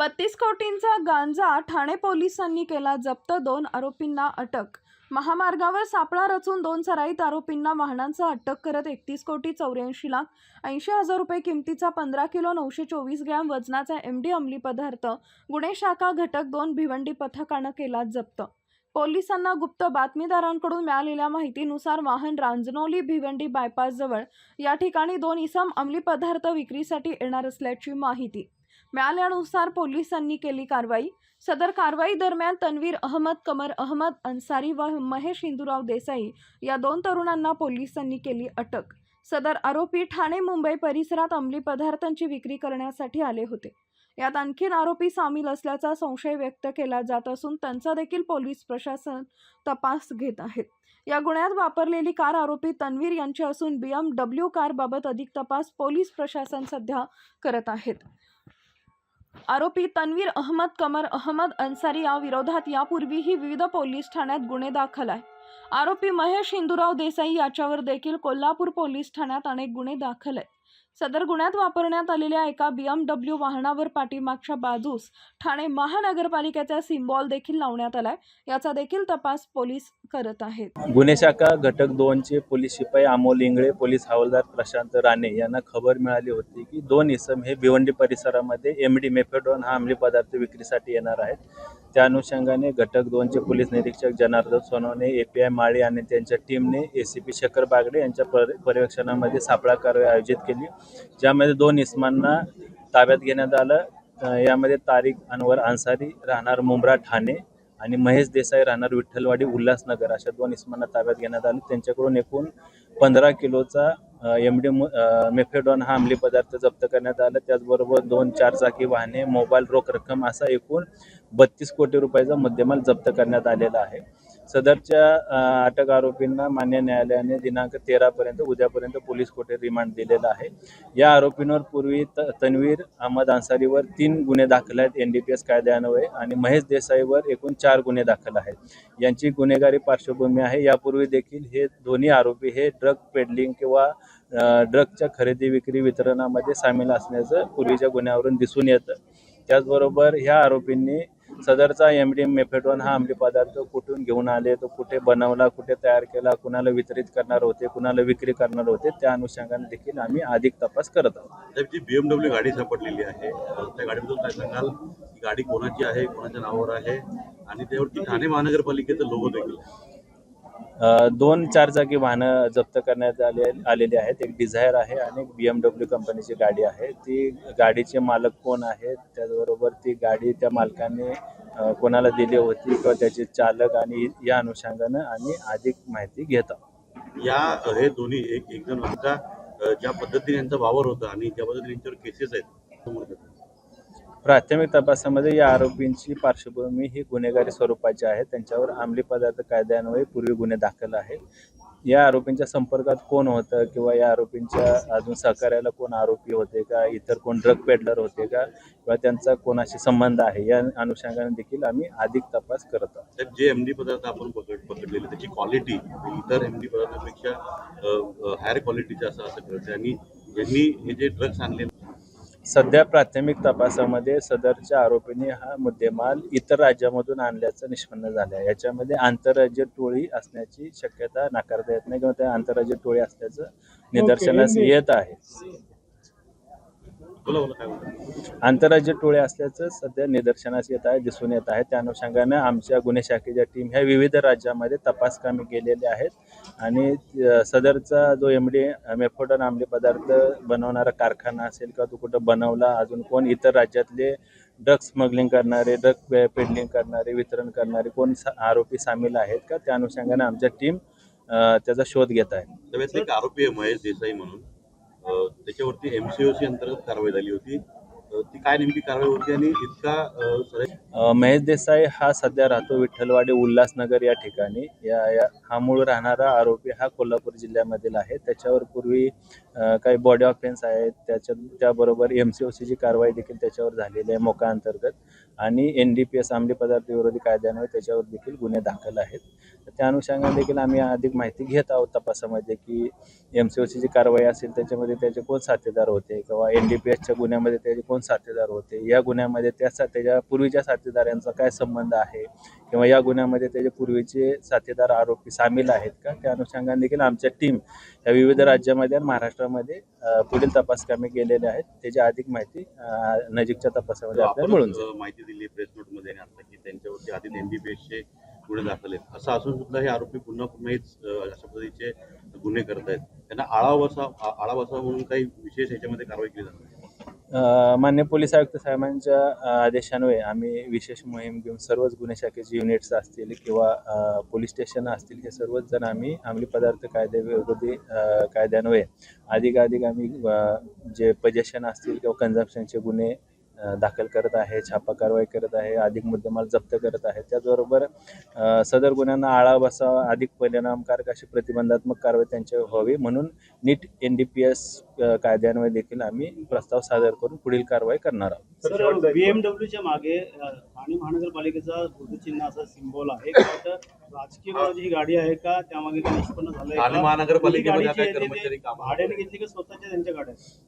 बत्तीस कोटींचा गांजा ठाणे पोलिसांनी केला जप्त दोन आरोपींना अटक. महामार्गावर सापळा रचून दोन सराईत आरोपींना वाहनांचा अटक करत एकतीस कोटी चौऱ्याऐंशी लाख ऐंशी हजार रुपये किमतीचा पंधरा किलो नऊशे चोवीस ग्रॅम वजनाचा एम डी अंमली पदार्थ गुन्हे शाखा घटक दोन भिवंडी पथकानं केला जप्त. पोलिसांना गुप्त बातमीदारांकडून मिळालेल्या माहितीनुसार वाहन रांजनोली भिवंडी बायपासजवळ या ठिकाणी दोन इसम अंमली पदार्थ विक्रीसाठी येणार असल्याची माहिती. मिळाल्यानुसार पोलिसांनी केली कारवाई. सदर कारवाई दरम्यान तन्वीर अहमद कमर अहमद अन्सारी व महेश हिंदूराव देसाई या दोन तरुणांना पोलिसांनी केली अटक. सदर आरोपी ठाणे मुंबई परिसरात अंमली पदार्थांची विक्री करण्यासाठी आले होते. यात आणखीन आरोपी सामील असल्याचा संशय व्यक्त केला जात असून त्यांचा देखील पोलीस प्रशासन तपास घेत आहेत या गुन्ह्यात वापरलेली कार आरोपी तन्वीर यांची असून बी एम डब्ल्यू कारबाबत अधिक तपास पोलीस प्रशासन सध्या करत आहेत. आरोपी तन्वीर अहमद कमर अहमद अन्सारी या विरोधात यापूर्वीही विविध पोलीस ठाण्यात गुन्हे दाखल आहे आरोपी महेश हिंदूराव देसाई याच्यावर देखील कोल्हापूर पोलीस ठाण्यात अनेक गुन्हे दाखल आहेत. सदर गुन्ह्यात वापरण्यात आलेल्या एका बी एम डब्ल्यू वाहनावर पाठीमागच्या बाजूस ठाणे महानगरपालिकेचा सिम्बॉल देखील लावण्यात आलाय. याचा देखील तपास पोलीस करत आहेत. गुन्हे शाखा घटक दोनचे पोलीस शिपाई अमोल इंगळे पोलीस हवालदार प्रशांत राणे यांना खबर मिळाली होती की दोन इसम हे भिवंडी परिसरामध्ये एम डी मेफेडॉन हा अंमली पदार्थ विक्रीसाठी येणार आहेत. त्या अनुषंगाने घटक दोनचे पोलीस निरीक्षक Janardan Sonawane A P I Male आणि त्यांच्या टीमने A C P Shekhar Bagade यांच्या पर पर्यवेक्षणामध्ये सापळा कारवाई आयोजित केली. ज्यामध्ये दोन इसमांना ताब्यात घेण्यात आलं. यामध्ये तारिक अनवर अन्सारी राहणार मुंब्रा ठाणे आणि महेश देसाई राहणार विठ्ठलवाडी उल्हासनगर. अशा दोन इसमांना ताब्यात घेण्यात आलं. त्यांच्याकडून एकूण पंधरा किलोचा एम डी मेफेडॉन हा अंमली पदार्थ जप्त करण्यात आला. त्याचबरोबर दोन चारचाकी वाहने मोबाईल रोख रक्कम असा एकूण बत्तीस कोटी रुपयाचा मुद्देमाल जप्त करण्यात आलेला आहे. सदरच्या अटक आरोपींना मान्य न्यायालयाने दिनांक तेरापर्यंत उद्यापर्यंत पोलीस कोठे रिमांड दिलेला आहे. या आरोपींवर पूर्वी त तन्वीर अहमद अन्सारीवर तीन गुन्हे दाखल आहेत एन डी पी एस कायद्यान्वये आणि महेश देसाईवर एकूण चार गुन्हे दाखल आहेत. यांची गुन्हेगारी पार्श्वभूमी आहे. यापूर्वी देखील हे दोन्ही आरोपी हे ड्रग पेडलिंग किंवा ड्रगच्या खरेदी विक्री वितरणामध्ये सामील असण्याचं पूर्वीच्या गुन्ह्यावरून दिसून येतं. त्याचबरोबर ह्या आरोपींनी सदरचा एम डी मेफेडॉन हा अंमली पदार्थ कुठून घेऊन आले तो कुठे बनवला कुठे तयार केला कुणाला वितरित करणार होते कुणाला विक्री करणार होते त्या अनुषंगाने देखील आम्ही अधिक तपास करत आहोत. साहेब जी बीएमडब्ल्यू गाडी सापडलेली आहे त्या गाडीबद्दल काय सांगाल? गाडी कोणाची आहे कोणाच्या नावावर आहे? आणि त्यावरती ठाणे महानगरपालिकेचं लोगो देखील दोन चार दोन चारचाकी वाहनं जप्त करण्यात आले आलेली आहेत. एक डिझायर आहे आणि एक बी एम डब्ल्यू कंपनीची गाडी आहे. ती गाडीचे मालक कोण आहेत त्याचबरोबर ती गाडी त्या मालकाने कोणाला दिली होती किंवा त्याचे चालक आणि या अनुषंगानं आम्ही अधिक माहिती घेत. आहोत या हे दोन्ही एक एक जण ज्या पद्धतीने यांचा वावर होता आणि ज्या पद्धतीने यांच्यावर केसेस आहेत. प्राथमिक तपासामध्ये या आरोपींची पार्श्वभूमी ही गुन्हेगारी स्वरूपाची आहे. त्यांच्यावर अंमली पदार्थ कायद्यान्वये पूर्वी गुन्हे दाखल आहेत. या आरोपींच्या संपर्कात कोण होतं किंवा या आरोपींच्या अजून सहकार्याला कोण आरोपी होते का? इतर कोण ड्रग पेडलर होते का? किंवा त्यांचा कोणाशी संबंध आहे? या अनुषंगाने देखील आम्ही अधिक तपास करत आहोत. जे एम डी पदार्थ आपण पकड पकडलेले त्याची क्वालिटी इतर एम डी पदार्थापेक्षा हायर क्वालिटीचे असं असं कळतं आणि यांनी हे जे ड्रग्स आणले सध्या प्राथमिक तपासामध्ये सदरच्या आरोपींनी हा मुद्देमाल इतर राज्यामधून आणल्याचं निष्पन्न झालं आहे याच्यामध्ये आंतरराज्य टोळी असण्याची शक्यता नाकारता येत नाही किंवा त्या आंतरराज्य टोळी असल्याचं निदर्शनास येत आहे. आंतरराज्य टोळे असल्याचं सध्या निदर्शनास येत आहे दिसून येत आहे. त्या अनुषंगाने आमच्या गुन्हे शाखेच्या टीम ह्या विविध राज्यामध्ये तपास कामे केलेले आहेत. आणि सदरचा जो एम डी मेफोडन अंमली पदार्थ बनवणारा कारखाना असेल किंवा तो कुठं बनवला अजून कोण इतर राज्यातले ड्रग स्मगलिंग करणारे ड्रग पेडलिंग करणारे वितरण करणारे कोण आरोपी सामील आहेत का? त्या अनुषंगाने आमच्या टीम त्याचा शोध घेत आहे. आरोपी महेश देसाई म्हणून. त्याच्यावरती एमसीओसी अंतर्गत कारवाई झाली होती. ती काय नेमकी कारवाई होती आणि इतका महेश देसाई हा सध्या राहतो विठ्ठलवाडी उल्हासनगर या ठिकाणी. या या हा मूळ राहणारा आरोपी हा कोल्हापूर जिल्ह्यामधील आहे. त्याच्यावर पूर्वी काही बॉडी ऑफेन्स आहेत. त्याच्या त्याबरोबर एम सी ओ सीची कारवाई देखील त्याच्यावर झालेली आहे मोका अंतर्गत. आणि एन डी पी एस अंमली पदार्थ विरोधी कायद्यान्वये त्याच्यावर देखील गुन्हे दाखल आहेत. तर त्या अनुषंगाने देखील आम्ही अधिक माहिती घेत आहोत तपासामध्ये की एम सी ओची जी कारवाई असेल त्याच्यामध्ये त्याचे कोण साथीदार होते किंवा एन डी पी एसच्या गुन्ह्यामध्ये त्याचे कोण साथीदार होते? या गुन्ह्यामध्ये त्या सा त्याच्या पूर्वीच्या साथीदारांचा काय संबंध आहे? किंवा या गुन्ह्यामध्ये त्याचे पूर्वीचे साथीदार आरोपी सामील आहेत का? त्या अनुषंगाने देखील आमच्या टीम या विविध राज्यामध्ये आणि महाराष्ट्रामध्ये पुढील तपास कामे केलेले आहेत. त्याची अधिक माहिती नजीकच्या तपासामध्ये आपल्याला मिळून जाईल. माहिती दिली प्रेस नोटमध्ये आणि आता की त्यांच्यावरती आधी एनडीपीएसचे गुन्हे दाखल आहेत असं असून सुद्धा हे आरोपी पुन्हा पुन्हा हेच अशा पद्धतीचे गुन्हे करत आहेत. त्यांना आळा बसा आळा बसा म्हणून काही विशेष याच्यामध्ये कारवाई केली जाते मान्य पोलीस आयुक्त साहेबांच्या आदेशान्वये आम्ही विशेष मोहीम घेऊन सर्वच गुन्हे शाखेचे युनिट्स असतील किंवा पोलीस स्टेशन असतील हे सर्वच जण आम्ही अंमली पदार्थ कायद्याविरोधी कायद्यान्वये अधिकाधिक आम्ही जे पजेशन असतील किंवा कन्झम्पशनचे गुन्हे दाखल करत आहे छापा कारवाई करत आहे अधिक मुद्देमाल जप्त करत आहे. त्याचबरोबर सदर गुन्ह्यांना आळा बसावा अधिक परिणामकारक अशी प्रतिबंधात्मक कारवाई त्यांच्यावर व्हावी म्हणून नीट एन डी पी एस कायद्यान्वये देखील आम्ही प्रस्ताव सादर करून पुढील कारवाई करणार आहोत. बीएमडब्ल्यूच्या मागे ठाणे महानगरपालिकेचा चिन्ह असा सिम्बॉल आहे. राजकीय ही गाडी आहे का? त्यामागे काही निष्पन्न महानगरपालिकेमध्ये ते कामाला भाड्याने घेतली का स्वतःच्या त्यांच्या गाड्या? आहेत?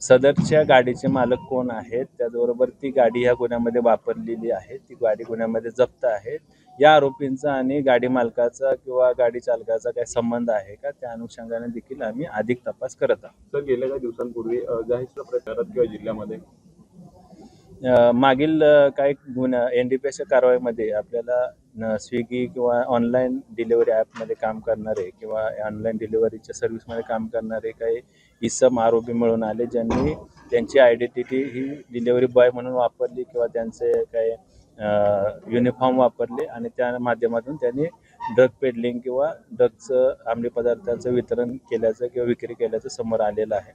सदरच्या गाडीचे मालक कोण आहेत? त्याचबरोबर ती गाडी ह्या गुन्ह्यामध्ये वापरलेली आहे. ती गाडी गुन्ह्यामध्ये जप्त आहे. या आरोपींचा आणि गाडी मालकाचा किंवा गाडी चालकाचा काही संबंध आहे का? त्या अनुषंगाने देखील आम्ही अधिक तपास करत आहोत. तर गेल्या काही दिवसांपूर्वी जाहीर प्रचारात किंवा जिल्ह्यामध्ये? मागील काही गुन्हा एन डी पी एसच्या कारवाईमध्ये आपल्याला न- स्विगी किंवा ऑनलाईन डिलिव्हरी ॲपमध्ये काम करणारे किंवा ऑनलाईन डिलिव्हरीच्या सर्व्हिसमध्ये काम करणारे काही इसम आरोपी मिळून आले ज्यांनी त्यांची आयडेंटिटी ही डिलिव्हरी बॉय म्हणून वापरली किंवा त्यांचे काही युनिफॉर्म वापरले आणि त्या माध्यमातून त्यांनी ड्रग पेडलिंग किंवा ड्रगचं अंमली पदार्थाचं वितरण केल्याचं किंवा विक्री केल्याचं समोर आलेलं आहे.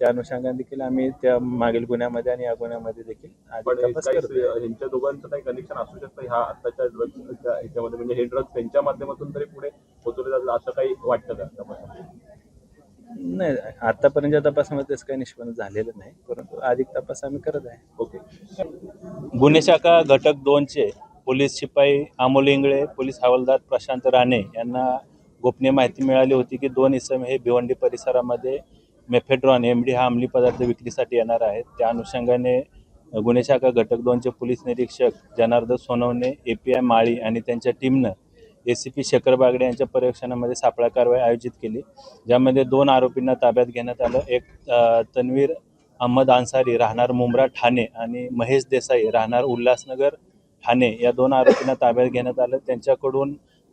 त्या अनुषंगाने देखील आम्ही त्या मागील गुन्ह्यामध्ये आणि या गुन्ह्यामध्ये देखील पण अधिक तपास काही करतोय. ह्यांच्या दोघांचं काही कनेक्शन असू शकतं? ह्या आताच्या ड्रग्सच्या ह्याच्यामध्ये म्हणजे हे ड्रग्स त्यांच्या माध्यमातून तरी पुढे पोहोचवले जातात असं काही वाटतं का? नाही आतापर्यंतच्या तपासामध्ये तसं काही निष्पन्न झालेलं नाही परंतु अधिक तपास आम्ही करत आहे. ओके. गुन्हे शाखा घटक दोनचे पोलीस शिपाई अमोल इंगळे पोलीस हवालदार प्रशांत राणे यांना गोपनीय माहिती मिळाली होती की दोन इसम हे भिवंडी परिसरामध्ये मेफेड्रॉन एम डी हा अंमली पदार्थ विक्रीसाठी येणार आहेत त्या अनुषंगाने गुन्हे शाखा घटक दोनचे पोलीस निरीक्षक Janardan Sonawane A P I Mali आणि त्यांच्या टीमनं A C P Shekhar Bagade यांच्या पर्यवेक्षणामध्ये सापळा कारवाई आयोजित केली. ज्यामध्ये दोन आरोपींना ताब्यात घेण्यात आलं. एक तन्वीर अहमद अन्सारी राहणार मुंब्रा ठाणे आणि महेश देसाई राहणार उल्हासनगर ठाणे या दोन आरोपींना ताब्यात घेण्यात आलं. त्यांच्याकडून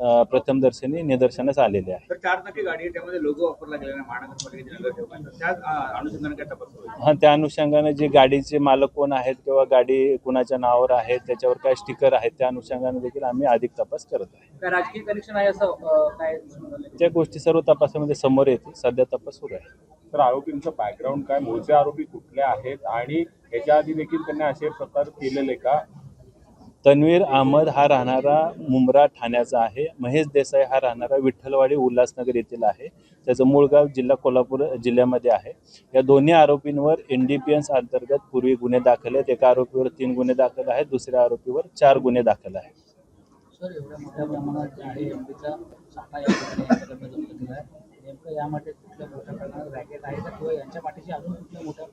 प्रथमदर्शनी निदर्शनास आलेले आहे. तर चार चाकी गाडी आहे त्यामध्ये लोगो वापरला गेला नाही महानगरपालिकेचे नगरसेवकांचा. त्याच अं, अनुषंगाने काय तपास होईल? हा त्या अनुषंगाने जे गाडीचे मालक कोण आहेत किंवा गाडी कुणाच्या नावावर आहे त्याच्यावर काय स्टिकर आहेत त्या अनुषंगाने देखील आम्ही अधिक तपास करत आहे. काय राजकीय कनेक्शन आहे असं अं, काय त्या गोष्टी सर्व तपासामध्ये समोर येतील. सध्या तपास सुरू आहे. तर आरोपींचं बॅकग्राऊंड काय? मूळचे आरोपी कुठले आहेत? आणि ह्याच्या आधी देखील त्यांनी असे प्रकार केलेले का? तन्वीर अहमद हा राहणारा मुंब्रा ठाण्याचा आहे. महेश देसाई हा राहणारा विठ्ठलवाडी उल्हासनगर येथील आहे. त्याचं मूळ गाव जिल्हा कोल्हापूर जिल्ह्यामध्ये आहे. या दोन्ही आरोपींवर एन डी पी एस अंतर्गत पूर्वी गुन्हे दाखल आहेत. एका आरोपीवर तीन गुन्हे दाखल आहेत. दुसऱ्या आरोपीवर चार गुन्हे दाखल आहेत. नेमकं यामध्ये कुठल्या मोठ्या प्रमाणात रॅकेट आहे किंवा यांच्या पाठीशी अजून कुठल्या मोठ्या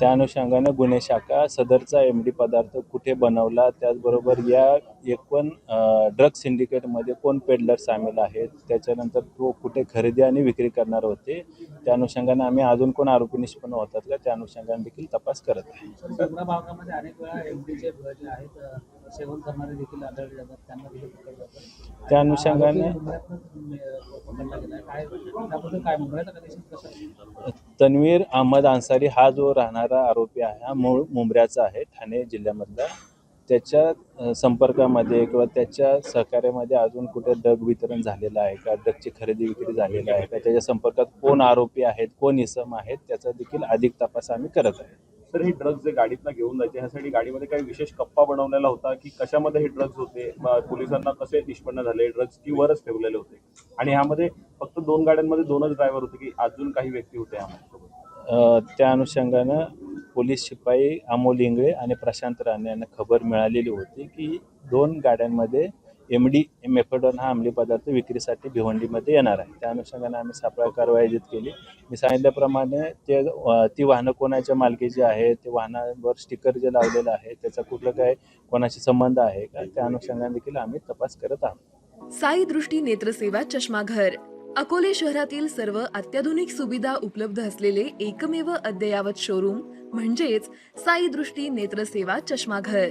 त्या अनुषंगानं गुन्हे शाखा सदरचा एम डी पदार्थ कुठे बनवला त्याचबरोबर या एकूण ड्रग सिंडिकेटमध्ये कोण पेडलर सामील आहेत त्याच्यानंतर तो कुठे खरेदी आणि विक्री करणार होते त्या अनुषंगानं आम्ही अजून कोण आरोपी निष्पन्न होतात का त्या अनुषंगाने देखील तपास करत आहे. सेवन करणारे देखील आढळले जातात त्यांना देखील पकडलं जातं त्या अनुषंगाने पकडला गेला काय त्याबद्दल काय मुंबईचा? तन्वीर अहमद अन्सारी हा जो राहणारा आरोपी आहे हा मूळ मुंबऱ्याचा आहे ठाणे जिल्ह्यामधला. त्याच्या संपर्कामध्ये किंवा त्याच्या सहकार्यामध्ये अजून कुठे ड्रग वितरण झालेलं आहे का? ड्रगची खरेदी विक्री झालेली आहे का? त्याच्या संपर्कात कोण आरोपी आहेत कोण इसम आहेत त्याचा देखील अधिक तपास आम्ही करत आहे. तर हे ड्रग्ज जे गाडीतनं घेऊन जायचे ह्यासाठी गाडीमध्ये काही विशेष कप्पा बनवलेला होता की कशामध्ये हे ड्रग्ज होते पोलिसांना कसे निष्पन्न झाले ड्रग्ज की वरच ठेवलेले होते. आणि ह्यामध्ये फक्त दोन गाड्यांमध्ये दोनच ड्रायव्हर होते की अजून काही व्यक्ती होते ह्यामध्ये त्या अनुषंगानं पोलीस शिपाई अमोल इंगळे आणि प्रशांत राणे यांना खबर मिळालेली होती की दोन गाड्यांमध्ये एम डी मेफेडॉन हा अंमली पदार्थ विक्रीसाठी भिवंडीमध्ये येणार आहे. त्या अनुषंगाने आम्ही सापळा कारवाई आयोजित केली. मी सांगितल्याप्रमाणे ते ती वाहनं कोणाच्या मालकीची आहेत ते वाहनावर स्टिकर जे लावलेलं आहे त्याचा कुठलं काय कोणाशी संबंध आहे का त्या अनुषंगाने देखील आम्ही तपास करत आहोत. साई दृष्टी नेत्रसेवा चष्माघर. अकोले शहरातील सर्व अत्याधुनिक सुविधा उपलब्ध असलेले एकमेव अद्ययावत शोरूम म्हणजेच साई दृष्टी नेत्रसेवा चष्माघर.